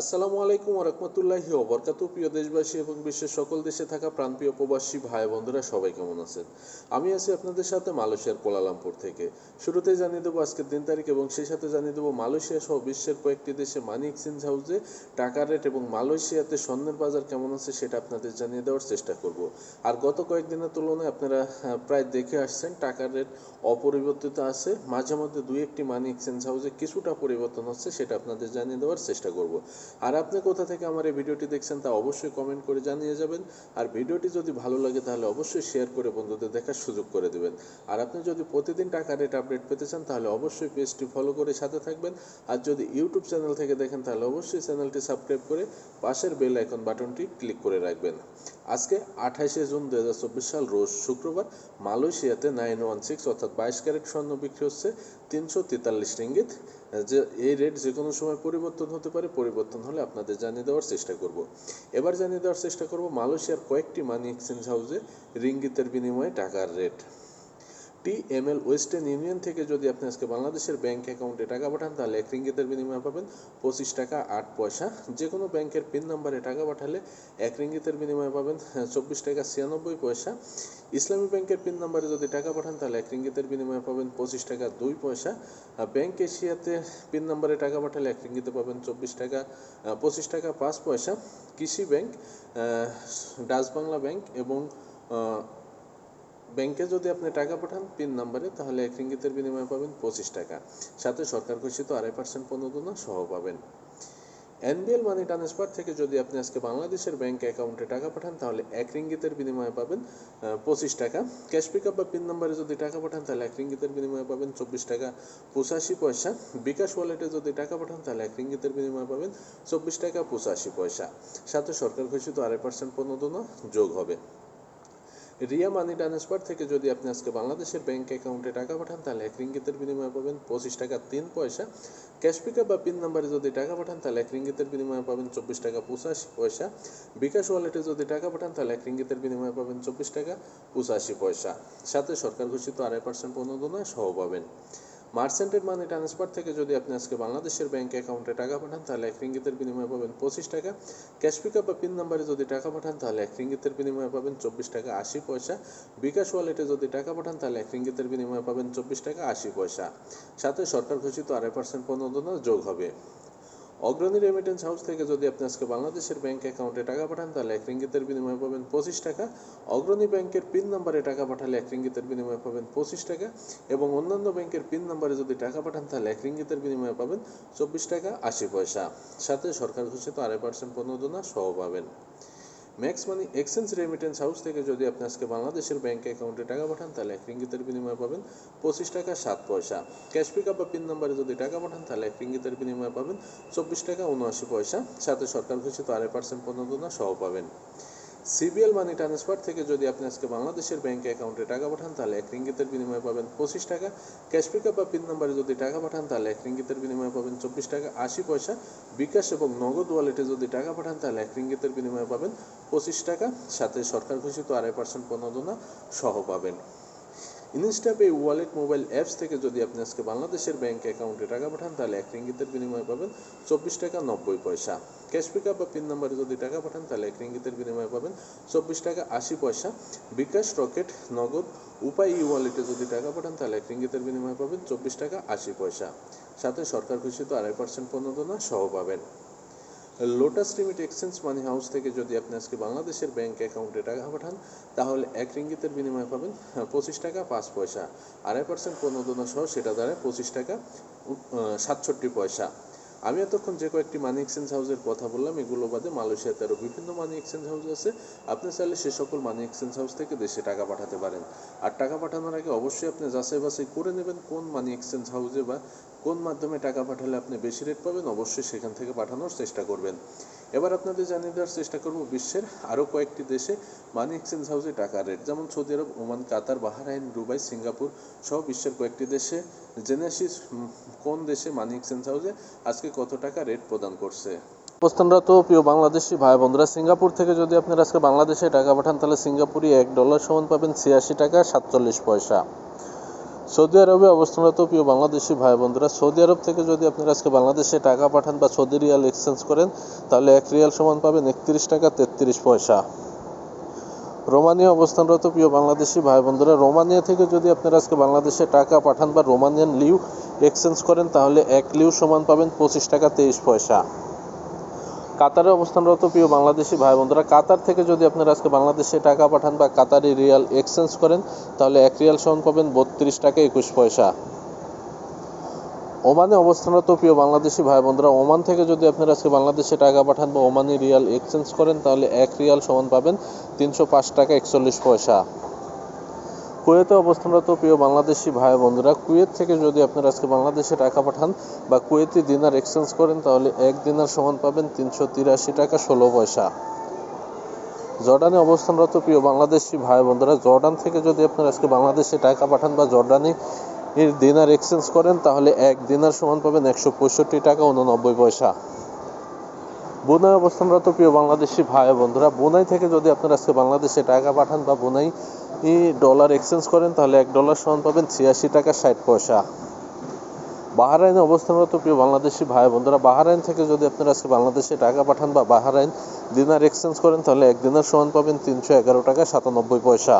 আসসালামু আলাইকুম রহমতুল্লাহি ওবরকাতু প্রিয় দেশবাসী এবং বিশ্বের সকল দেশে থাকা প্রাণপ্রিয় প্রবাসী ভাই বন্ধুরা, সবাই কেমন আছেন? আমি আছি আপনাদের সাথে মালয়েশিয়ার কোলালামপুর থেকে। শুরুতেই জানিয়ে দেবো আজকের দিন তারিখ এবং সেই সাথে জানিয়ে দেবো মালয়েশিয়া সহ বিশ্বের কয়েকটি দেশে মানি এক্সচেঞ্জ হাউসে টাকার রেট এবং মালয়েশিয়াতে স্বর্ণের বাজার কেমন আছে সেটা আপনাদের জানিয়ে দেওয়ার চেষ্টা করব। আর গত কয়েকদিনের তুলনায় আপনারা প্রায় দেখে আসছেন টাকার রেট অপরিবর্তিত আছে। মাঝে মধ্যে দুই একটি মানি এক্সচেঞ্জ হাউসে কিছুটা পরিবর্তন হচ্ছে সেটা আপনাদের জানিয়ে দেওয়ার চেষ্টা করব। আর আপনি কোথা থেকে আমার এই ভিডিওটি দেখছেন তা অবশ্যই কমেন্ট করে জানিয়ে যাবেন। আর ভিডিওটি যদি ভালো লাগে তাহলে অবশ্যই শেয়ার করে বন্ধুদের দেখার সুযোগ করে দেবেন। আর আপনি যদি প্রতিদিন টাকা রেট আপডেট পেতে চান তাহলে অবশ্যই পেজটি ফলো করে সাথে থাকবেন। আর যদি ইউটিউব চ্যানেল থেকে দেখেন তাহলে অবশ্যই চ্যানেলটি সাবস্ক্রাইব করে পাশের বেল আইকন বাটনটি ক্লিক করে রাখবেন। আজকে আঠাশে জুন দু হাজার চব্বিশ সাল, রোজ শুক্রবার, মালয়েশিয়াতে নাইন ওয়ান সিক্স অর্থাৎ বাইশ ক্যারেট স্বর্ণ বিক্রি হচ্ছে তিনশো তেতাল্লিশ রিঙ্গিত। যে এই রেট যে কোনো সময় পরিবর্তন হতে পারে, পরিবর্তন হলে আপনাদের জানিয়ে দেওয়ার চেষ্টা করব। এবার জানিয়ে দেওয়ার চেষ্টা করব মালয়েশিয়ার কয়েকটি মানি এক্সচেঞ্জ হাউসে রিঙ্গিতের বিনিময়ে টাকার রেট টিএমএল ওয়েস্টার্ন ইউনিয়ন থেকে যদি আপনি আজকে বাংলাদেশের ব্যাংক অ্যাকাউন্টে টাকা পাঠান, তাহলে এক রিঙ্গিতের বিনিময়ে পাবেন পঁচিশ টাকা আট পয়সা। যে কোনো ব্যাংকের পিন নাম্বারে টাকা পাঠালে এক রিঙ্গিতের বিনিময়ে পাবেন চব্বিশ টাকা ছিয়ানব্বই পয়সা। ইসলামী ব্যাংকের পিন নাম্বারে যদি টাকা পাঠান, তাহলে এক রিঙ্গিতের বিনিময়ে পাবেন পঁচিশ টাকা দুই পয়সা। ব্যাংক এশিয়াতে পিন নাম্বারে টাকা পাঠালে এক রিঙ্গিতে পাবেন চব্বিশ টাকা, পঁচিশ টাকা পাঁচ পয়সা। কৃষি ব্যাংক ডাচ বাংলা ব্যাংক এবং ব্যাংকে যদি আপনি টাকা পাঠান পিন নাম্বারে, তাহলে এক রিঙ্গিতের বিনিময়ে পাবেন পঁচিশ টাকা। সাথে সরকার ঘোষিত আড়াই পার্সেন্ট প্রণোদনা সহ পাবেন। এনবিএল মানি ট্রান্সফার থেকে যদি আপনি আজকে বাংলাদেশের ব্যাংক অ্যাকাউন্টে টাকা পাঠান, তাহলে এক রিঙ্গিতের বিনিময়ে পাবেন পঁচিশ টাকা। ক্যাশ পিক বা পিন নাম্বারে যদি টাকা পাঠান, তাহলে এক রিঙ্গিতের বিনিময়ে পাবেন চব্বিশ টাকা পঁচাশি পয়সা। বিকাশ ওয়ালেটে যদি টাকা পাঠান, তাহলে এক রিঙ্গিতের বিনিময়ে পাবেন চব্বিশ টাকা পঁচাশি পয়সা। সাথে সরকার ঘোষিত আড়াই পার্সেন্ট প্রণোদনা যোগ হবে। রিয়া মানি ট্রান্সফার থেকে যদি আপনি আজকে বাংলাদেশের ব্যাংক অ্যাকাউন্টে টাকা পাঠান, তাহলে এক রিঙ্গিতের বিনিময়ে পাবেন পঁচিশ টাকা তিন পয়সা। ক্যাশ পিকআপ বা পিন নাম্বারে যদি টাকা পাঠান, তাহলে এক রিঙ্গিতের বিনিময়ে পাবেন চব্বিশ টাকা পঁচাশি পয়সা। বিকাশ ওয়ালেটে যদি টাকা পাঠান, তাহলে এক রিঙ্গিতের বিনিময়ে পাবেন চব্বিশ টাকা পঁচাশি পয়সা। সাথে সরকার ঘোষিত আড়াই পার্সেন্ট প্রণোদনা সহ পাবেন। মার্চেন্টের মানি ট্রান্সফার থেকে যদি আপনি আজকে বাংলাদেশের ব্যাংক অ্যাকাউন্টে টাকা পাঠান, তাহলে এক রিঙ্গিতের বিনিময়ে পাবেন পঁচিশ টাকা। ক্যাশ পিকআপ বা পিন নাম্বারে যদি টাকা পাঠান, তাহলে এক রিঙ্গিতের বিনিময়ে পাবেন চব্বিশ টাকা আশি পয়সা। বিকাশ ওয়ালেটে যদি টাকা পাঠান, তাহলে এক রিঙ্গিতের বিনিময়ে পাবেন চব্বিশ টাকা আশি পয়সা। সাথে সরকার ঘোষিত আড়াই পার্সেন্ট পণ্য যোগ হবে। অগ্রণী রেমিটেন্স হাউস থেকে যদি আপনি আজকে বাংলাদেশের ব্যাংক অ্যাকাউন্টে টাকা পাঠান, তাহলে এক রিঙ্গিতের বিনিময়ে পাবেন পঁচিশ টাকা। অগ্রণী ব্যাংকের পিন নাম্বারে টাকা পাঠালে এক রিঙ্গিতের বিনিময়ে পাবেন পঁচিশ টাকা। এবং অন্যান্য ব্যাংকের পিন নাম্বারে যদি টাকা পাঠান, তাহলে এক রিঙ্গিতের বিনিময়ে পাবেন চব্বিশ টাকা আশি পয়সা। সাথে সরকার ঘোষিত আড়াই পার্সেন্ট পণ্য দোনা সহ পাবেন। Max money exchange remittance house থেকে যদি আপনি আজকে বাংলাদেশের ব্যাংক অ্যাকাউন্টে টাকা পাঠান, তাহলে এক রিঙ্গিতের বিনিময়ে পাবেন পঁচিশ টাকা সাত পয়সা। ক্যাশ পিকআপ বা পিন নাম্বারে যদি টাকা পাঠান, তাহলে এক রিঙ্গিতের বিনিময়ে পাবেন চব্বিশ টাকা উনআশি পয়সা। সাথে সরকার ঘোষিত আড়াই পার্সেন্ট প্রণোদনা সহ পাবেন। সিবিএল মানি ট্রান্সফার থেকে যদি আপনি আজকে বাংলাদেশের ব্যাঙ্কে অ্যাকাউন্টে টাকা পাঠান, তাহলে এক রিঙ্গিতের বিনিময়ে পাবেন পঁচিশ টাকা। ক্যাশ পিকআপ বা পিন নাম্বারে যদি টাকা পাঠান, তাহলে এক রিঙ্গিতের বিনিময়ে পাবেন চব্বিশ টাকা। আশি পয়সা বিকাশ এবং নগদ ওয়ালেটে যদি টাকা পাঠান, তাহলে এক রিঙ্গিতের বিনিময়ে পাবেন পঁচিশ টাকা। সাথে সরকার ঘোষিত আড়াই পার্সেন্ট প্রণোদনা সহ পাবেন। ইনস্টাপে ওয়ালেট মোবাইল অ্যাপস থেকে যদি আপনি আজকে বাংলাদেশের ব্যাংক অ্যাকাউন্টে টাকা পাঠান, তাহলে এক রিঙ্গিতের বিনিময়ে পাবেন চব্বিশ টাকা নব্বই পয়সা। ক্যাশ পিকআপ বা পিন নাম্বারে যদি টাকা পাঠান, তাহলে এক রিঙ্গিতের বিনিময়ে পাবেন চব্বিশ টাকা আশি পয়সা। বিকাশ রকেট, নগদ, উপায় ই ওয়ালেটে যদি টাকা পাঠান, তাহলে এক রিঙ্গিতের বিনিময়ে পাবেন চব্বিশ টাকা আশি পয়সা। সাথে সরকার ঘোষিত আড়াই পার্সেন্ট প্রণোদনা সহ পাবেন। Lotus Remit exchange money house থেকে যদি আপনি আজকে বাংলাদেশের ব্যাংক অ্যাকাউন্টে টাকা পাঠান, তাহলে এক রিঙ্গিতের বিনিময়ে পাবেন পঁচিশ টাকা পাঁচ পয়সা। আড়াই পার্সেন্ট প্রণোদনা সহ সেটা দাঁড়ায় পঁচিশ টাকা সাতষট্টি পয়সা। আমি এতক্ষণ যে কয়েকটি মানি এক্সচেঞ্জ হাউসের কথা বললাম, এগুলো বাদে মালয়েশিয়াতে আরও বিভিন্ন মানি এক্সচেঞ্জ হাউস আছে। আপনি চাইলে সে সকল মানি এক্সচেঞ্জ হাউস থেকে দেশে টাকা পাঠাতে পারেন। আর টাকা পাঠানোর আগে অবশ্যই আপনি যাচাই বাছাই করে নেবেন কোন মানি এক্সচেঞ্জ হাউসে বা কোন মাধ্যমে টাকা পাঠালে আপনি বেশি রেট পাবেন, অবশ্যই সেখান থেকে পাঠানোর চেষ্টা করবেন। এবার আপনাদের জানিয়ে দেওয়ার চেষ্টা করব, বিশ্বের আরও কয়েকটি দেশে মানি এক্সচেঞ্জ হাউসে টাকার রেট যেমন Saudi Arab, Oman, Qatar, Bahrain, Dubai, Singapore সহ বিশ্বের কয়েকটি দেশে। জেনে কোন দেশে মানি এক্সচেঞ্জ হাউসে আজকে কত টাকা রেট প্রদান করছে? অবস্থানরত প্রিয় বাংলাদেশি ভাই বন্ধুরা সিঙ্গাপুর থেকে যদি আপনারা আজকে বাংলাদেশে টাকা পাঠান, তাহলে সিঙ্গাপুরি এক ডলার সমান পাবেন ছিয়াশি টাকা সাতচল্লিশ পয়সা। সৌদি আরবে অবস্থানরত প্রিয় বাংলাদেশি ভাই বন্ধুরা সৌদি আরব থেকে যদি আপনারা আজকে বাংলাদেশে টাকা পাঠান বা সৌদি রিয়াল এক্সচেঞ্জ করেন, তাহলে এক রিয়াল সমান পাবেন একত্রিশ টাকা তেত্রিশ পয়সা। রোমানিয়া অবস্থানরত প্রিয় বাংলাদেশি ভাই বন্ধুরা রোমানিয়া থেকে যদি আপনারা আজকে বাংলাদেশে টাকা পাঠান বা রোমানিয়ান লিউ এক্সচেঞ্জ করেন, তাহলে এক লিউ সমান পাবেন পঁচিশ টাকা তেইশ পয়সা। কাতারে অবস্থানরত প্রিয় বাংলাদেশি ভাই বন্ধুরা, কাতার থেকে যদি আপনারা আজকে বাংলাদেশে টাকা পাঠান বা কাতারি রিয়াল এক্সচেঞ্জ করেন, তাহলে এক রিয়াল সমান পাবেন বত্রিশ টাকা একুশ পয়সা। ওমানে অবস্থানরত প্রিয় বাংলাদেশি ভাই বন্ধুরা, ওমান থেকে যদি আপনারা আজকে বাংলাদেশে টাকা পাঠান বা ওমানি রিয়াল এক্সচেঞ্জ করেন, তাহলে এক রিয়াল সমান পাবেন তিনশো পাঁচ টাকা একচল্লিশ পয়সা। কুয়েতে অবস্থানরত প্রিয় বাংলাদেশি ভাই বন্ধুরা, কুয়েত থেকে যদি আপনারা আজকে বাংলাদেশে টাকা পাঠান বা কুয়েতি দিনার এক্সচেঞ্জ করেন, তাহলে এক দিনার সমান পাবেন তিনশো তিরাশি টাকা ষোলো পয়সা। জর্ডানে অবস্থানরত প্রিয় বাংলাদেশি ভাই বন্ধুরা, জর্ডান থেকে যদি আপনারা আজকে বাংলাদেশে টাকা পাঠান বা জর্ডানি এর দিনার এক্সচেঞ্জ করেন, তাহলে এক দিনার সমান পাবেন একশো পঁয়ষট্টি টাকা উননব্বই পয়সা। বোনাই অবস্থানরত প্রিয় বাংলাদেশি ভাই বন্ধুরা, বোনাই থেকে যদি আপনারা আজকে বাংলাদেশে টাকা পাঠান বা বোনাই ডলার এক্সচেঞ্জ করেন, তাহলে এক ডলার সমান পাবেন ছিয়াশি টাকা ষাট পয়সা। বাহারাইনে অবস্থানরত প্রিয় বাংলাদেশি ভাই বন্ধুরা, বাহারাইন থেকে যদি আপনারা আজকে বাংলাদেশে টাকা পাঠান বা বাহারাইন দিনার এক্সচেঞ্জ করেন, তাহলে এক দিনার সমান পাবেন তিনশো এগারো টাকা সাতানব্বই পয়সা।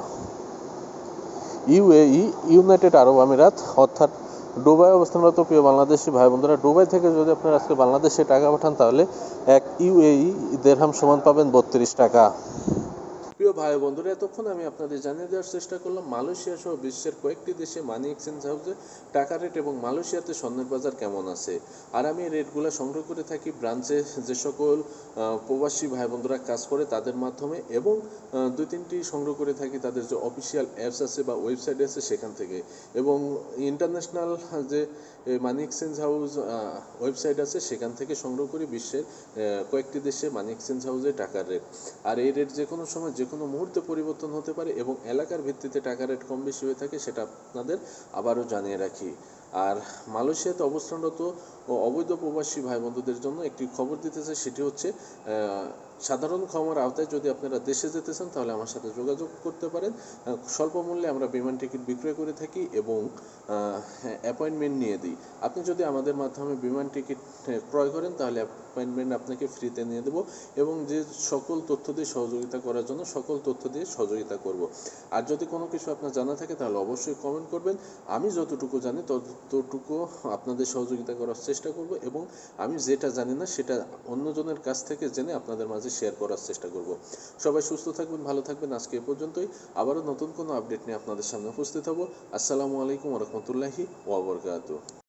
ইউএই, ইউনাইটেড আরব আমিরাত, অর্থাৎ দুবাই অবস্থানরত প্রিয় বাংলাদেশি ভাই বন্ধুরা ডুবাই থেকে যদি আপনারা আজকে বাংলাদেশে টাকা পাঠান, তাহলে এক ইউএই দেড়হাম সমান পাবেন বত্রিশ টাকা। প্রিয় ভাই বন্ধুরা, এতক্ষণ আমি আপনাদের জানিয়ে দেওয়ার চেষ্টা করলাম, মালয়েশিয়া সহ বিশ্বের কয়েকটি দেশে মানি এক্সচেঞ্জ হাউসে টাকা রেট এবং মালয়েশিয়াতে স্বর্ণের বাজার কেমন আছে। আর আমি এই রেটগুলো সংগ্রহ করে থাকি ব্রাঞ্চে যে সকল প্রবাসী ভাই বন্ধুরা কাজ করে তাদের মাধ্যমে এবং দুই তিনটি সংগ্রহ করে থাকি তাদের যে অফিসিয়াল অ্যাপস আছে বা ওয়েবসাইট আছে সেখান থেকে। এবং ইন্টারন্যাশনাল যে মানি এক্সচেঞ্জ হাউস ওয়েবসাইট আছে, সেখান থেকে সংগ্রহ করি বিশ্বের কয়েকটি দেশে মানি এক্সচেঞ্জ হাউসে টাকার রেট আর এই রেট যে কোনো সময় যে কোনো মুহূর্তে পরিবর্তন হতে পারে এবং এলাকার ভিত্তিতে টাকা রেট কম বেশি হয়ে থাকে, সেটা আপনাদের আবারও জানিয়ে রাখি। আর মালয়েশিয়াতে অবস্থানরত ও অবৈধ প্রবাসী ভাই বন্ধুদের জন্য একটি খবর দিতে চাই সেটি হচ্ছে সাধারণ ক্ষমার আওতায় যদি আপনারা দেশে যেতে চান, তাহলে আমার সাথে যোগাযোগ করতে পারেন। স্বল্প মূল্যে আমরা বিমান টিকিট বিক্রয় করে থাকি এবং অ্যাপয়েন্টমেন্ট নিয়ে দিই। আপনি যদি আমাদের মাধ্যমে বিমান টিকিট ক্রয় করেন, তাহলে অ্যাপয়েন্টমেন্ট আপনাকে ফ্রিতে নিয়ে দেবো এবং যে সকল তথ্য দিয়ে সহযোগিতা করার জন্য সকল তথ্য দিয়ে সহযোগিতা করব। আর যদি কোনো কিছু আপনার জানা থাকে, তাহলে অবশ্যই কমেন্ট করবেন। আমি যতটুকু জানি, ততটুকু আপনাদের সহযোগিতা করার চেষ্টা করব এবং আমি যেটা জানি না, সেটা অন্যজনের কাছ থেকে জেনে আপনাদের মাঝে শেয়ার করার চেষ্টা করব। সবাই সুস্থ থাকবেন, ভালো থাকবেন। আজকে এ পর্যন্তই। আবারও নতুন কোনো আপডেট নিয়ে আপনাদের সামনে উপস্থিত হব। আসসালামু আলাইকুম রহমতুল্লাহি ওয়াবরকাতু